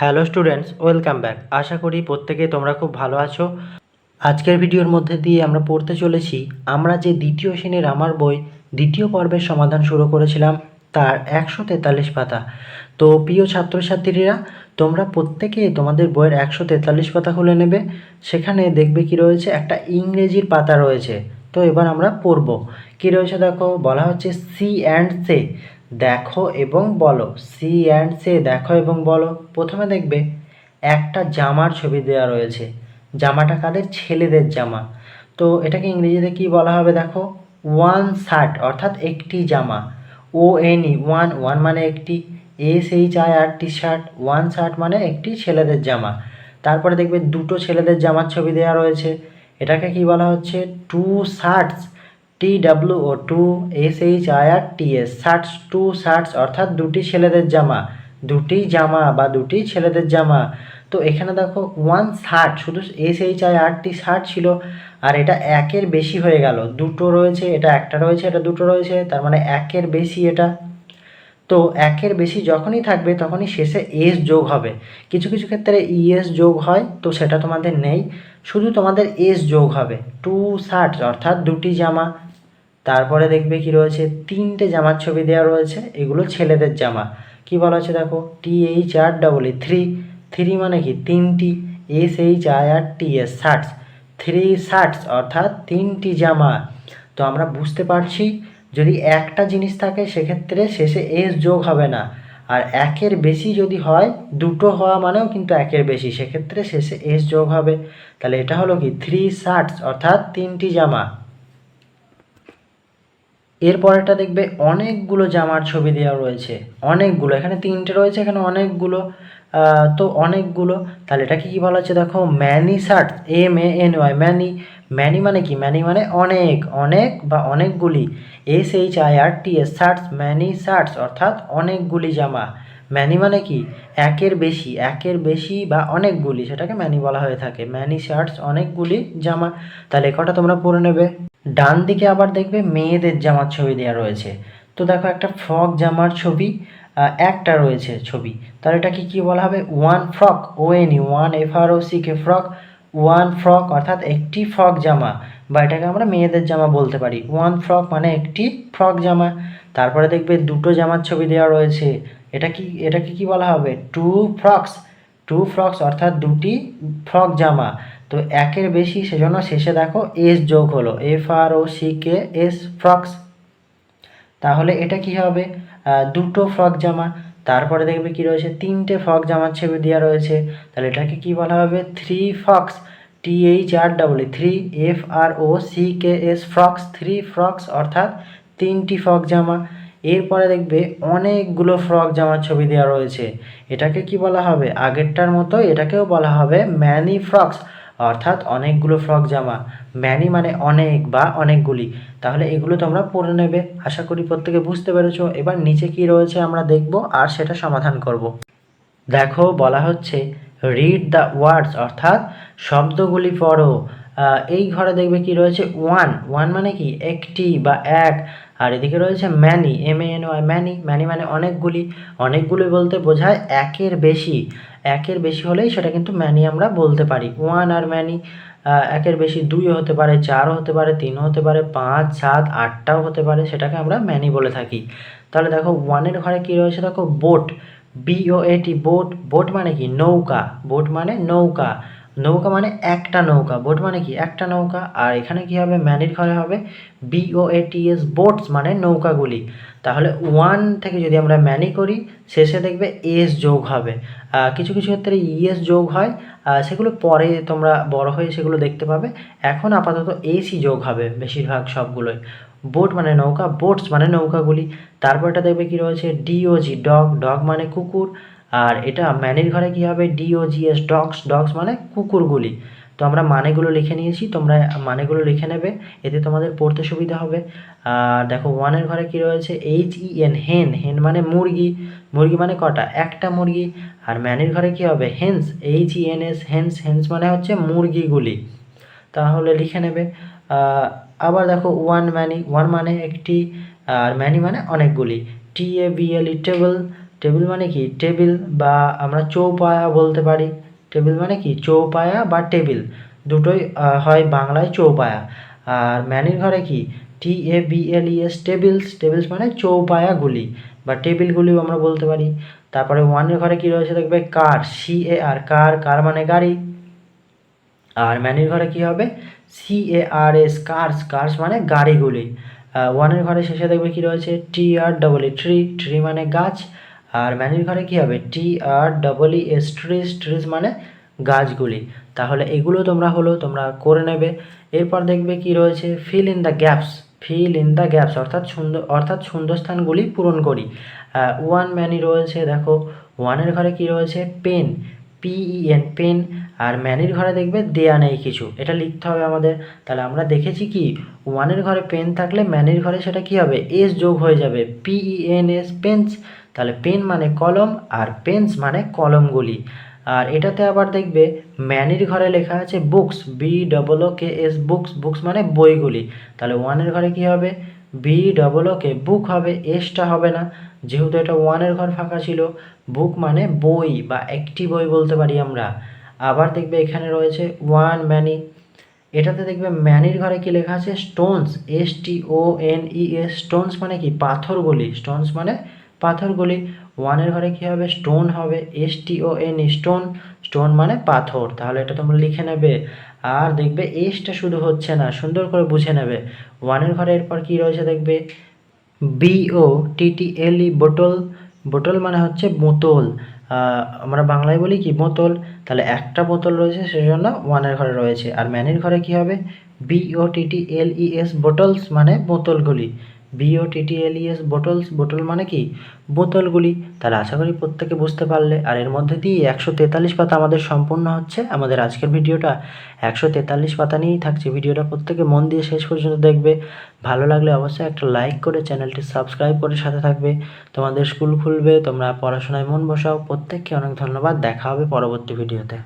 Hello students, welcome back. আশা করি প্রত্যেকে তোমরা খুব ভালো আছো। আজকের ভিডিওর মধ্যে দিয়ে আমরা পড়তে চলেছি, আমরা যে দ্বিতীয় শ্রেণির আমার বই, দ্বিতীয় পর্বের সমাধান শুরু করেছিলাম, তার একশো তেতাল্লিশ পাতা। তো প্রিয় ছাত্রছাত্রীরা, তোমরা প্রত্যেকে তোমাদের বইয়ের একশো তেতাল্লিশ পাতা খুলে নেবে, সেখানে দেখবে কি রয়েছে, একটা ইংরেজির পাতা রয়েছে। তো এবার আমরা পড়ব। কী রয়েছে দেখো, বলা হচ্ছে সি অ্যান্ড সে। দেখো এবং বলো। সি অ্যান্ড সে দেখো এবং বলো। প্রথমে দেখবে একটা জামার ছবি দেওয়া রয়েছে। জামাটা কাদের? ছেলেদের জামা। তো এটাকে ইংরেজিতে কি বলা হবে দেখো? ওয়ান শার্ট, অর্থাৎ একটি জামা। O N E, one one মানে একটি। S H I R T shirt, one shirt মানে একটি ছেলেদের জামা। তারপরে দেখবে দুটো ছেলেদের জামার ছবি দেওয়া রয়েছে। এটাকে কি বলা হচ্ছে? Two shirts. T W O two S H I R T S shirts two shirts অর্থাৎ দুটি ছেলেদের জামা। দুটি জামা বা দুটি ছেলেদের জামা। তো এখানে দেখো ওয়ান শার্ট শুধু S H I R T shirt ছিল, আর এটা একের বেশি হয়ে গেল। দুটো রয়েছে, এটা একটা রয়েছে, এটা দুটো রয়েছে, তার মানে একের বেশি এটা। তো একের বেশি যখনই থাকবে, তখনই শেষে এস যোগ হবে। কিছু কিছু ক্ষেত্রে ইএস যোগ হয়, তো সেটা তোমাদের নেই। শুধু তোমাদের এস যোগ হবে। টু শার্ট অর্থাৎ দুটি জামা। তারপরে দেখবে কি রয়েছে? তিনটে জামার ছবি দেওয়া রয়েছে। এগুলো ছেলেদের জামা। কি বলা হচ্ছে দেখো? T H R double E three three মানে কি? তিনটি S H I R T S shirts three shirts অর্থাৎ তিনটি জামা। তো আমরা বুঝতে পারছি, যদি একটা জিনিস থাকে, সেক্ষেত্রে শেষে এস যোগ হবে না। আর একের বেশি যদি হয়, দুটো হওয়া মানেও কিন্তু একের বেশি। সেক্ষেত্রে শেষে এস যোগ হবে। তাহলে এটা হলো কি? থ্রি শার্টস অর্থাৎ তিনটি জামা। এরপরেরটা দেখবে অনেকগুলো জামার ছবি দেওয়া রয়েছে। অনেকগুলো, এখানে তিনটে রয়েছে, এখানে অনেকগুলো তো অনেকগুলো। তাহলে এটাকে কী বলা হচ্ছে দেখো? Many shirt M A N Y many many মানে কি? ম্যানি মানে অনেক অনেক বা অনেকগুলি। S H I R T S shirts many shirts অর্থাৎ অনেকগুলি জামা। ম্যানি মানে কি? একের বেশি একের বেশি বা অনেকগুলি সেটাকে ম্যানি বলা হয়ে থাকে। ম্যানি শার্টস অনেকগুলি জামা। তাহলে কটা তোমরা পরে নেবে। ডান দিকে আবার দেখবে মেয়েদের জামার ছবি দেওয়া রয়েছে। তো দেখো একটা ফ্রক জামার ছবি একটা রয়েছে ছবি। তাহলে এটাকে কী বলা হবে? One frock O N one F R O C K frock one frock অর্থাৎ একটি ফ্রক জামা বা এটাকে আমরা মেয়েদের জামা বলতে পারি। ওয়ান ফ্রক মানে একটি ফ্রক জামা। তারপরে দেখবে দুটো জামার ছবি দেওয়া রয়েছে। এটা কি, এটাকে কি বলা হবে? টু ফ্রকস টু ফ্রকস অর্থাৎ দুটি ফ্রক জামা। তো একের বেশি সেজন্য শেষে দেখো এস যোগ হলো। F R O C K S frocks তাহলে এটা কি হবে? দুটো ফ্রক জামা। তারপরে দেখবে কি রয়েছে? তিনটে ফ্রক জামার ছবি দেওয়া রয়েছে। তাহলে এটাকে কি বলা হবে? Three frocks T H R double three F R O C K S frocks three frocks অর্থাৎ তিনটি ফ্রক জামা। এরপরে দেখবে অনেকগুলো ফ্রক জামার ছবি দেওয়া রয়েছে। এটাকে কি বলা হবে? আগেরটার মতো এটাকেও বলা হবে ম্যানি ফ্রক্স অর্থাৎ অনেকগুলো ফ্রক জামা। ম্যানি মানে অনেক বা অনেকগুলি। তাহলে এগুলো তোমরা পড়ে নেবে। আশা করি প্রত্যেকে বুঝতে পেরেছ। এবার নিচে কি রয়েছে আমরা দেখব আর সেটা সমাধান করব। দেখো, বলা হচ্ছে রিড দ্য ওয়ার্ডস অর্থাৎ শব্দগুলি পড়ো। এই ঘরে দেখবে কি রয়েছে? ওয়ান ওয়ান মানে কি? একটি বা এক। আর এদিকে রয়েছে many M N Y many many মানে অনেকগুলি। অনেকগুলি বলতে বোঝায় একের বেশি। একের বেশি হলেই সেটা কিন্তু ম্যানি আমরা বলতে পারি। ওয়ান আর ম্যানি একের বেশি দুইও হতে পারে, চারও হতে পারে, তিনও হতে পারে, পাঁচ, সাত, আটটাও হতে পারে, সেটাকে আমরা ম্যানি বলে থাকি। তাহলে দেখো ওয়ানের ঘরে কি রয়েছে? দেখো বোট বিও এটি বোট বোট মানে কি? নৌকা। বোট মানে নৌকা। নৌকা মানে একটা নৌকা। বোট মানে কি? একটা নৌকা। আর এখানে কি হবে? ম্যানির ঘরে হবে। বিও এস বোটস মানে নৌকাগুলি। তাহলে ওয়ান থেকে যদি আমরা ম্যানি করি, শেষে দেখবে এস যোগ হবে। কিছু কিছু ক্ষেত্রে ইএস যোগ হয়। সেগুলো পরে তোমরা বড় হয়ে সেগুলো দেখতে পাবে। এখন আপাতত এসি যোগ হবে বেশিরভাগ সবগুলোই। বোট মানে নৌকা বোটস মানে নৌকাগুলি। তারপরটা দেখবে কি রয়েছে? ডিওজি ডগ ডগ মানে কুকুর। আর এটা ম্যানির ঘরে কী হবে? ডিওজিএস ডগস ডগস মানে কুকুরগুলি। তো আমরা মানেগুলো লিখে নিয়েছি, তোমরা মানেগুলো লিখে নেবে, এতে তোমাদের পড়তে সুবিধা হবে। আর দেখো, ওয়ানের ঘরে কি রয়েছে? এইচ ই এন হেন হেন মানে মুরগি। মুরগি মানে কটা? একটা মুরগি। আর ম্যানের ঘরে কি হবে? Hens H E N S hens hens মানে হচ্ছে মুরগিগুলি। তাহলে লিখে নেবে। আবার দেখো ওয়ান ম্যানি ওয়ান মানে একটি, আর ম্যানি মানে অনেকগুলি। T A B L E table table মানে কি? টেবিল বা আমরা চৌপায়া বলতে পারি। টেবিল মানে কি? চৌপায়া বা টেবিল দুটোই হয় বাংলায় চৌপায়া। আর ম্যানির ঘরে কি? T A B L E S tables tables মানে চৌপায়াগুলি বা টেবিলগুলিও আমরা বলতে পারি। তারপরে ওয়ানের ঘরে কি রয়েছে দেখবে? কার সি এ আর কার কার মানে গাড়ি। আর ম্যানির ঘরে কি হবে? C A R S cars cars মানে গাড়িগুলি। ওয়ানের ঘরে শেষে দেখবে কি রয়েছে? T R double E tree tree মানে গাছ। আর ম্যানির ঘরে কি হবে? T R double E S trees trees মানে গাছগুলি। তাহলে এগুলো তোমরা হলো, তোমরা করে নেবে। এরপর দেখবে কি রয়েছে? Fill in the gaps fill in the gaps অর্থাৎ সুন্দর অর্থাৎ শূন্যস্থানগুলি পূরণ করি। ওয়ান ম্যানি রয়েছে, দেখো। ওয়ানের ঘরে কি রয়েছে? Pen P E N pen আর ম্যানির ঘরে দেখবে, দেয়া নেই কিছু। এটা লিখতে হবে আমাদের। তাহলে আমরা দেখেছি কি? ওয়ানের ঘরে পেন থাকলে ম্যানির ঘরে সেটা কি হবে? এস যোগ হয়ে যাবে। P E N S pens তাহলে পেন মানে কলম আর পেন্স মানে কলমগুলি। আর এটাতে আবার দেখবে ম্যানির ঘরে লেখা আছে books B double O K S books books মানে বইগুলি। তাহলে ওয়ানের ঘরে কি হবে? বি ডবল ও কে বুক হবে এসটা হবে না। যেহেতু এটা ওয়ানের ঘর ফাঁকা ছিল বুক মানে বই বা একটি বই বলতে পারি আমরা। আবার দেখবে এখানে রয়েছে ওয়ান ম্যানি এটাতে দেখবে ম্যানির ঘরে কি লেখা আছে? Stones S T O N E S stones মানে কি? পাথরগুলি। স্টোনস মানে পাথরগুলি ওয়ানের ঘরে কি হবে? স্টোন হবে S T O N stone. Stone মানে পাথর, তাহলে এটা তোমরা লিখে নেবে। আর দেখবে এসটা শুধু হচ্ছে না, সুন্দর করে বুঝে নেবে। ওয়ানের ঘরে এরপর কি রয়েছে দেখবে? বিও টিটি এল ই বোতল। বোতল মানে হচ্ছে বোতল। আমরা বাংলায় বলি কি? বোতল। তাহলে একটা বোতল রয়েছে, সেজন্য ওয়ানের ঘরে রয়েছে। আর ম্যানের ঘরে কি হবে? B O T T L E S bottles মানে বোতলগুলি B O T T L bottles বোতল মানে কি? বোতলগুলি। তাহলে আশা করি প্রত্যেকে বুঝতে পারলে। আর এর মধ্যে দিয়ে একশো তেতাল্লিশ পাতা আমাদের সম্পূর্ণ হচ্ছে। আমাদের আজকের ভিডিওটা একশো তেতাল্লিশ পাতা নিয়েই থাকছে। ভিডিওটা প্রত্যেকে মন দিয়ে শেষ পর্যন্ত দেখবে। ভালো লাগলে অবশ্যই একটা লাইক করে চ্যানেলটি সাবস্ক্রাইব করে সাথে থাকবে। তোমাদের স্কুল খুলবে, তোমরা পড়াশোনায় মন বসাও। প্রত্যেককে অনেক ধন্যবাদ। দেখা হবে পরবর্তী ভিডিওতে।